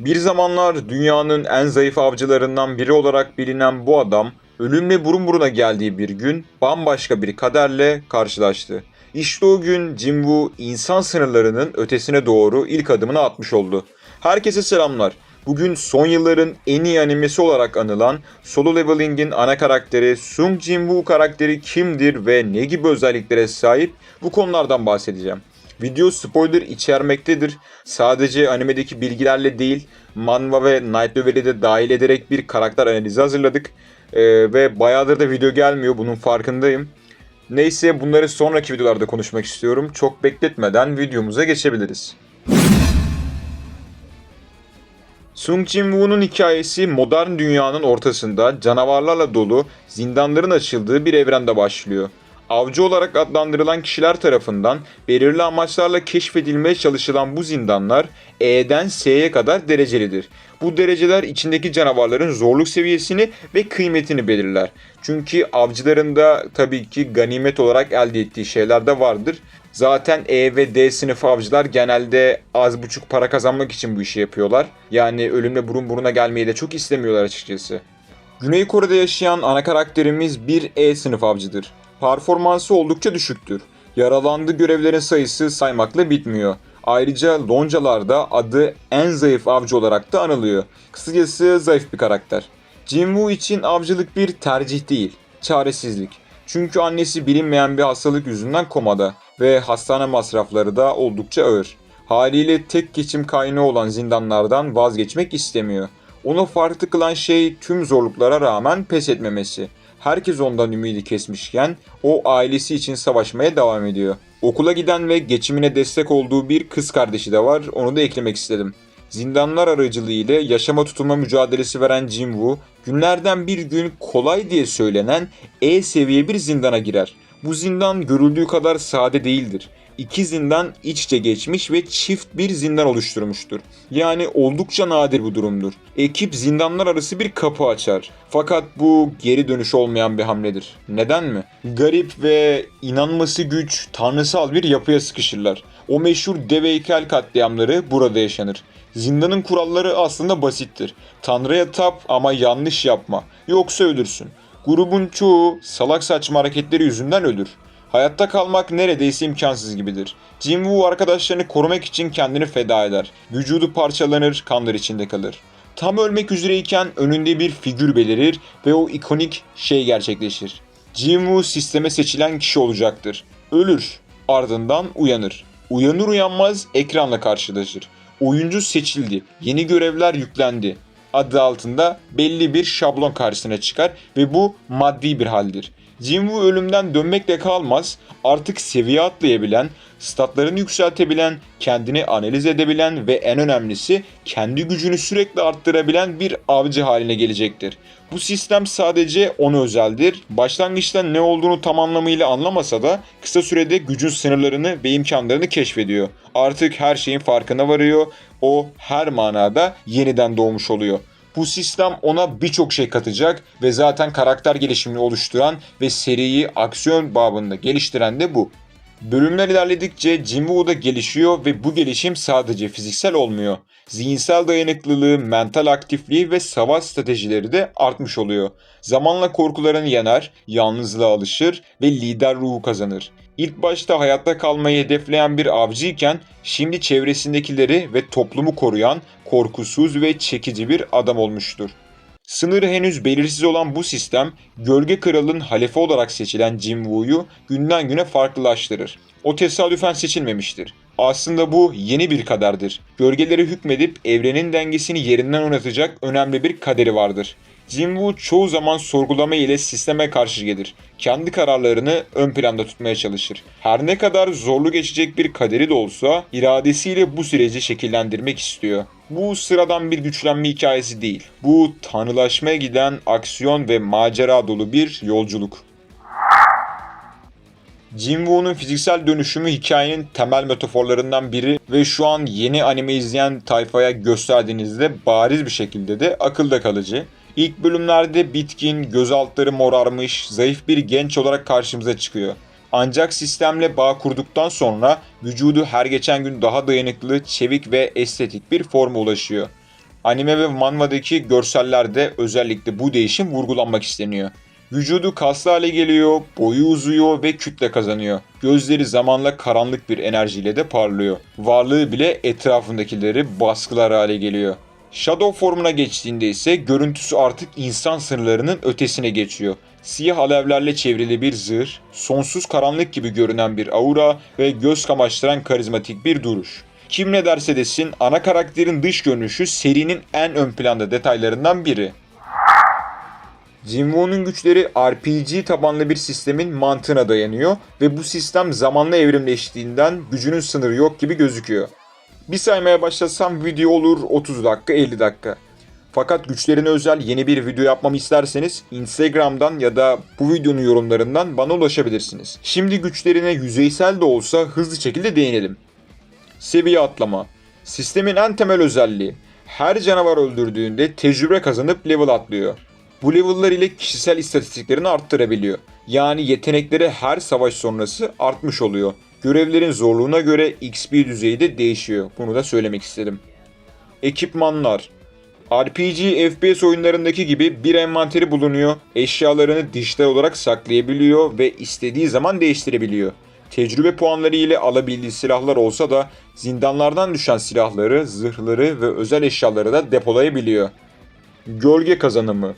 Bir zamanlar dünyanın en zayıf avcılarından biri olarak bilinen bu adam, ölümle burun buruna geldiği bir gün bambaşka bir kaderle karşılaştı. İşte o gün Jinwoo insan sınırlarının ötesine doğru ilk adımını atmış oldu. Herkese selamlar. Bugün son yılların en iyi animesi olarak anılan Solo Leveling'in ana karakteri Sung Jinwoo karakteri kimdir ve ne gibi özelliklere sahip bu konulardan bahsedeceğim. Video spoiler içermektedir. Sadece animedeki bilgilerle değil, manva ve Night Novel'i de dahil ederek bir karakter analizi hazırladık. Ee, ve bayağıdır da video gelmiyor, bunun farkındayım. Neyse bunları sonraki videolarda konuşmak istiyorum. Çok bekletmeden videomuza geçebiliriz. Sung Jin-woo'nun hikayesi modern dünyanın ortasında canavarlarla dolu zindanların açıldığı bir evrende başlıyor. Avcı olarak adlandırılan kişiler tarafından belirli amaçlarla keşfedilmeye çalışılan bu zindanlar E'den S'ye kadar derecelidir. Bu dereceler içindeki canavarların zorluk seviyesini ve kıymetini belirler. Çünkü avcıların da tabii ki ganimet olarak elde ettiği şeyler de vardır. Zaten E ve D sınıfı avcılar genelde az buçuk para kazanmak için bu işi yapıyorlar. Yani ölümle burun buruna gelmeyi de çok istemiyorlar açıkçası. Güney Kore'de yaşayan ana karakterimiz bir E sınıf avcıdır. Performansı oldukça düşüktür. Yaralandığı görevlerin sayısı saymakla bitmiyor. Ayrıca loncalarda adı en zayıf avcı olarak da anılıyor. Kısacası zayıf bir karakter. Jinwoo için avcılık bir tercih değil, çaresizlik. Çünkü annesi bilinmeyen bir hastalık yüzünden komada ve hastane masrafları da oldukça ağır. Haliyle tek geçim kaynağı olan zindanlardan vazgeçmek istemiyor. Onu farklı kılan şey tüm zorluklara rağmen pes etmemesi. Herkes ondan ümidi kesmişken o ailesi için savaşmaya devam ediyor. Okula giden ve geçimine destek olduğu bir kız kardeşi de var. Onu da eklemek istedim. Zindanlar aracılığı ile yaşama tutunma mücadelesi veren Jinwoo, günlerden bir gün kolay diye söylenen E seviye bir zindana girer. Bu zindan görüldüğü kadar sade değildir. İki zindan iç içe geçmiş ve çift bir zindan oluşturmuştur. Yani oldukça nadir bu durumdur. Ekip zindanlar arası bir kapı açar. Fakat bu geri dönüş olmayan bir hamledir. Neden mi? Garip ve inanması güç, tanrısal bir yapıya sıkışırlar. O meşhur dev heykel katliamları burada yaşanır. Zindanın kuralları aslında basittir. Tanrı'ya tap ama yanlış yapma. Yoksa ölürsün. Grubun çoğu salak saçma hareketleri yüzünden ölür. Hayatta kalmak neredeyse imkansız gibidir. Jinwoo arkadaşlarını korumak için kendini feda eder. Vücudu parçalanır, kanlar içinde kalır. Tam ölmek üzereyken önünde bir figür belirir ve o ikonik şey gerçekleşir. Jinwoo sisteme seçilen kişi olacaktır. Ölür, ardından uyanır. Uyanır uyanmaz ekranla karşılaşır. Oyuncu seçildi, yeni görevler yüklendi. Adı altında belli bir şablon karşısına çıkar ve bu maddi bir haldir. Jinwoo ölümden dönmekle kalmaz, artık seviye atlayabilen, statlarını yükseltebilen, kendini analiz edebilen ve en önemlisi kendi gücünü sürekli arttırabilen bir avcı haline gelecektir. Bu sistem sadece ona özeldir. Başlangıçta ne olduğunu tam anlamıyla anlamasa da kısa sürede gücün sınırlarını ve imkanlarını keşfediyor. Artık her şeyin farkına varıyor. O her manada yeniden doğmuş oluyor. Bu sistem ona birçok şey katacak ve zaten karakter gelişimini oluşturan ve seriyi aksiyon babında geliştiren de bu. Bölümler ilerledikçe Jinwoo da gelişiyor ve bu gelişim sadece fiziksel olmuyor. Zihinsel dayanıklılığı, mental aktifliği ve savaş stratejileri de artmış oluyor. Zamanla korkularını yener, yalnızlığa alışır ve lider ruhu kazanır. İlk başta hayatta kalmayı hedefleyen bir avcıyken şimdi çevresindekileri ve toplumu koruyan korkusuz ve çekici bir adam olmuştur. Sınırı henüz belirsiz olan bu sistem, Gölge Kralı'nın halefi olarak seçilen Jinwoo'yu günden güne farklılaştırır. O tesadüfen seçilmemiştir. Aslında bu yeni bir kaderdir. Gölgelere hükmedip evrenin dengesini yerinden oynatacak önemli bir kaderi vardır. Jinwoo çoğu zaman sorgulama ile sisteme karşı gelir. Kendi kararlarını ön planda tutmaya çalışır. Her ne kadar zorlu geçecek bir kaderi de olsa iradesiyle bu süreci şekillendirmek istiyor. Bu sıradan bir güçlenme hikayesi değil. Bu tanrılaşmaya giden aksiyon ve macera dolu bir yolculuk. Jinwoo'nun fiziksel dönüşümü hikayenin temel metaforlarından biri ve şu an yeni anime izleyen tayfaya gösterdiğinizde bariz bir şekilde de akılda kalıcı. İlk bölümlerde bitkin, göz altları morarmış, zayıf bir genç olarak karşımıza çıkıyor. Ancak sistemle bağ kurduktan sonra vücudu her geçen gün daha dayanıklı, çevik ve estetik bir forma ulaşıyor. Anime ve manvadaki görsellerde özellikle bu değişim vurgulanmak isteniyor. Vücudu kaslı hale geliyor, boyu uzuyor ve kütle kazanıyor. Gözleri zamanla karanlık bir enerjiyle de parlıyor. Varlığı bile etrafındakileri baskılar hale geliyor. Shadow formuna geçtiğinde ise görüntüsü artık insan sınırlarının ötesine geçiyor. Siyah alevlerle çevrili bir zırh, sonsuz karanlık gibi görünen bir aura ve göz kamaştıran karizmatik bir duruş. Kim ne derse desin ana karakterin dış görünüşü serinin en ön planda detaylarından biri. Jinwoo'nun güçleri RPG tabanlı bir sistemin mantığına dayanıyor ve bu sistem zamanla evrimleştiğinden gücünün sınırı yok gibi gözüküyor. Bir saymaya başlasam video olur 30 dakika 50 dakika. Fakat güçlerine özel yeni bir video yapmamı isterseniz Instagram'dan ya da bu videonun yorumlarından bana ulaşabilirsiniz. Şimdi güçlerine yüzeysel de olsa hızlı şekilde değinelim. Seviye atlama. Sistemin en temel özelliği. Her canavar öldürdüğünde tecrübe kazanıp level atlıyor. Bu level'lar ile kişisel istatistiklerini arttırabiliyor. Yani yetenekleri her savaş sonrası artmış oluyor. Görevlerin zorluğuna göre XP düzeyi de değişiyor. Bunu da söylemek istedim. Ekipmanlar. RPG, FPS oyunlarındaki gibi bir envanteri bulunuyor. Eşyalarını dijital olarak saklayabiliyor ve istediği zaman değiştirebiliyor. Tecrübe puanları ile alabildiği silahlar olsa da zindanlardan düşen silahları, zırhları ve özel eşyaları da depolayabiliyor. Gölge kazanımı.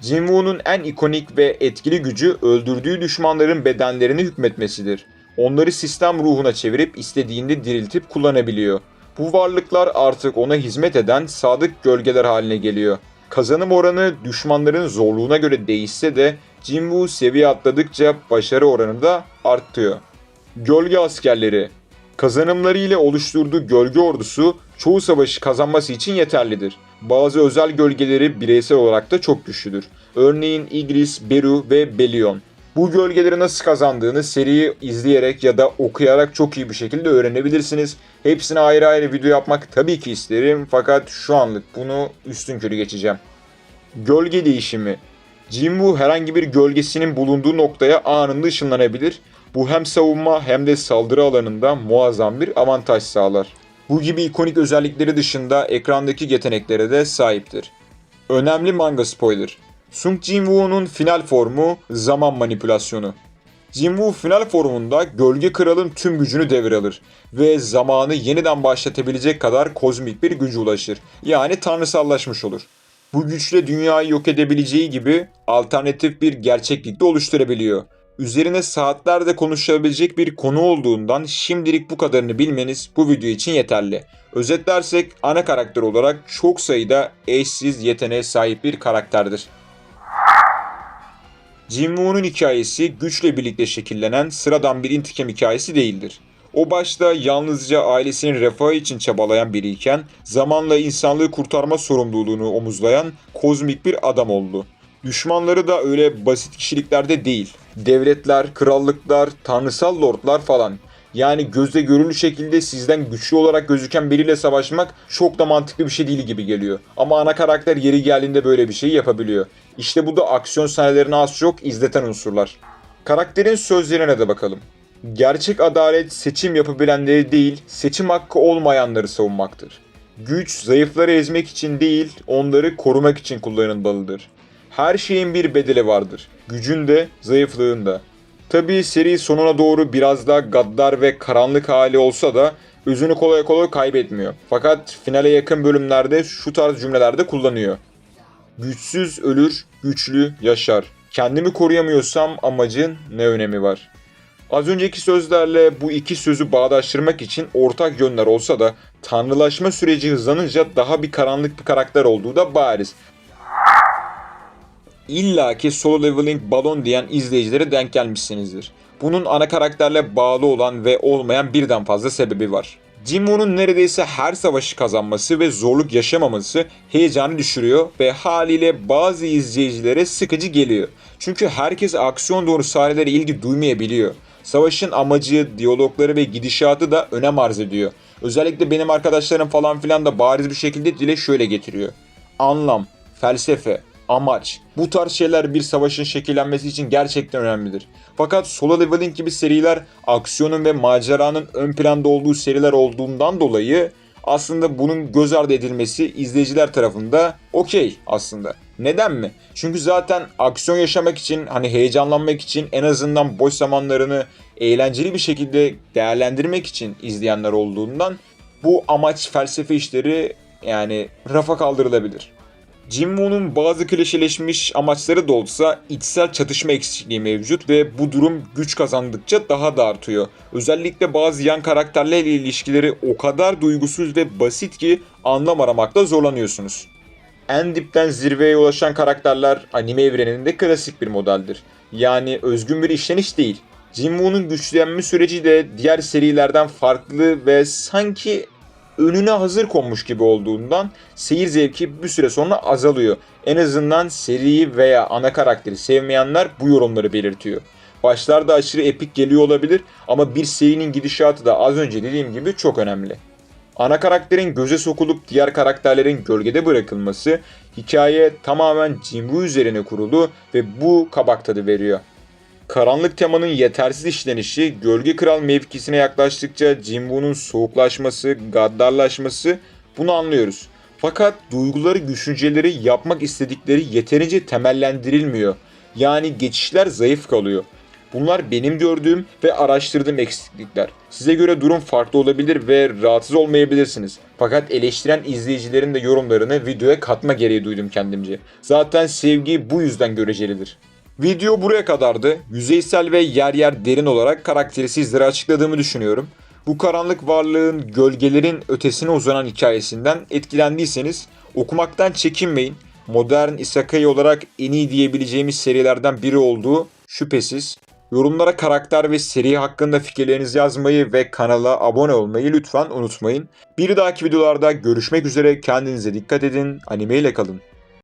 Jinwoo'nun en ikonik ve etkili gücü öldürdüğü düşmanların bedenlerini hükmetmesidir. Onları sistem ruhuna çevirip istediğinde diriltip kullanabiliyor. Bu varlıklar artık ona hizmet eden sadık gölgeler haline geliyor. Kazanım oranı düşmanların zorluğuna göre değişse de Jinwoo seviye atladıkça başarı oranı da artıyor. Gölge askerleri Kazanımları ile oluşturduğu gölge ordusu çoğu savaşı kazanması için yeterlidir. Bazı özel gölgeleri bireysel olarak da çok güçlüdür. Örneğin Igris, Beru ve Belion. Bu gölgeleri nasıl kazandığını seriyi izleyerek ya da okuyarak çok iyi bir şekilde öğrenebilirsiniz. Hepsine ayrı ayrı video yapmak tabii ki isterim fakat şu anlık bunu üstün körü geçeceğim. Gölge değişimi. Jinwoo herhangi bir gölgesinin bulunduğu noktaya anında ışınlanabilir. Bu hem savunma hem de saldırı alanında muazzam bir avantaj sağlar. Bu gibi ikonik özellikleri dışında ekrandaki yeteneklere de sahiptir. Önemli manga spoiler. Sung Jinwoo'nun final formu zaman manipülasyonu. Jinwoo final formunda Gölge Kral'ın tüm gücünü devralır ve zamanı yeniden başlatabilecek kadar kozmik bir gücü ulaşır. Yani tanrısallaşmış olur. Bu güçle dünyayı yok edebileceği gibi alternatif bir gerçeklikte oluşturabiliyor. Üzerine saatlerde konuşabilecek bir konu olduğundan şimdilik bu kadarını bilmeniz bu video için yeterli. Özetlersek ana karakter olarak çok sayıda eşsiz yeteneğe sahip bir karakterdir. Jinwoo'nun hikayesi güçle birlikte şekillenen sıradan bir intikam hikayesi değildir. O başta yalnızca ailesinin refahı için çabalayan biriyken zamanla insanlığı kurtarma sorumluluğunu omuzlayan kozmik bir adam oldu. Düşmanları da öyle basit kişiliklerde değil. Devletler, krallıklar, tanrısal lordlar falan. Yani gözle görülür şekilde sizden güçlü olarak gözüken biriyle savaşmak çok da mantıklı bir şey değil gibi geliyor. Ama ana karakter yeri geldiğinde böyle bir şey yapabiliyor. İşte bu da aksiyon sahnelerini az çok izleten unsurlar. Karakterin sözlerine de bakalım. Gerçek adalet seçim yapabilenleri değil, seçim hakkı olmayanları savunmaktır. Güç zayıfları ezmek için değil, onları korumak için kullanılmalıdır. Her şeyin bir bedeli vardır. Gücün de, zayıflığın da. Tabii seri sonuna doğru biraz daha gaddar ve karanlık hali olsa da özünü kolay kolay kaybetmiyor. Fakat finale yakın bölümlerde şu tarz cümlelerde kullanıyor. Güçsüz ölür, güçlü yaşar. Kendimi koruyamıyorsam amacın ne önemi var? Az önceki sözlerle bu iki sözü bağdaştırmak için ortak yönler olsa da tanrılaşma süreci hızlanınca daha bir karanlık bir karakter olduğu da bariz. İlla ki solo leveling balon diyen izleyicilere denk gelmişsinizdir. Bunun ana karakterle bağlı olan ve olmayan birden fazla sebebi var. Jinwoo'nun neredeyse her savaşı kazanması ve zorluk yaşamaması heyecanı düşürüyor ve haliyle bazı izleyicilere sıkıcı geliyor. Çünkü herkes aksiyon doğru sahnelere ilgi duymayabiliyor. Savaşın amacı, diyalogları ve gidişatı da önem arz ediyor. Özellikle benim arkadaşlarım falan filan da bariz bir şekilde dile şöyle getiriyor. Anlam, felsefe, amaç. Bu tarz şeyler bir savaşın şekillenmesi için gerçekten önemlidir. Fakat Solo Leveling gibi seriler aksiyonun ve maceranın ön planda olduğu seriler olduğundan dolayı aslında bunun göz ardı edilmesi izleyiciler tarafında okey aslında. Neden mi? Çünkü zaten aksiyon yaşamak için, hani heyecanlanmak için en azından boş zamanlarını eğlenceli bir şekilde değerlendirmek için izleyenler olduğundan bu amaç felsefe işleri yani rafa kaldırılabilir. Jim Woo'nun bazı klişeleşmiş amaçları da olsa içsel çatışma eksikliği mevcut ve bu durum güç kazandıkça daha da artıyor. Özellikle bazı yan karakterlerle ilişkileri o kadar duygusuz ve basit ki anlam aramakta zorlanıyorsunuz. En dipten zirveye ulaşan karakterler anime evreninde klasik bir modeldir. Yani özgün bir işleniş değil. Jim Woo'nun güçlenme süreci de diğer serilerden farklı ve sanki önüne hazır konmuş gibi olduğundan seyir zevki bir süre sonra azalıyor. En azından seriyi veya ana karakteri sevmeyenler bu yorumları belirtiyor. Başlarda aşırı epik geliyor olabilir ama bir serinin gidişatı da az önce dediğim gibi çok önemli. Ana karakterin göze sokulup diğer karakterlerin gölgede bırakılması hikaye tamamen Woo üzerine kurulu ve bu kabak tadı veriyor. Karanlık temanın yetersiz işlenişi, Gölge Kral mevkisine yaklaştıkça Jim Woo'nun soğuklaşması, gaddarlaşması bunu anlıyoruz. Fakat duyguları, düşünceleri, yapmak istedikleri yeterince temellendirilmiyor. Yani geçişler zayıf kalıyor. Bunlar benim gördüğüm ve araştırdığım eksiklikler. Size göre durum farklı olabilir ve rahatsız olmayabilirsiniz. Fakat eleştiren izleyicilerin de yorumlarını videoya katma gereği duydum kendimce. Zaten sevgi bu yüzden görecelidir. Video buraya kadardı. Yüzeysel ve yer yer derin olarak karakteri sizlere açıkladığımı düşünüyorum. Bu karanlık varlığın gölgelerin ötesine uzanan hikayesinden etkilendiyseniz okumaktan çekinmeyin. Modern isekai olarak en iyi diyebileceğimiz serilerden biri olduğu şüphesiz. Yorumlara karakter ve seri hakkında fikirlerinizi yazmayı ve kanala abone olmayı lütfen unutmayın. Bir dahaki videolarda görüşmek üzere kendinize dikkat edin, anime ile kalın.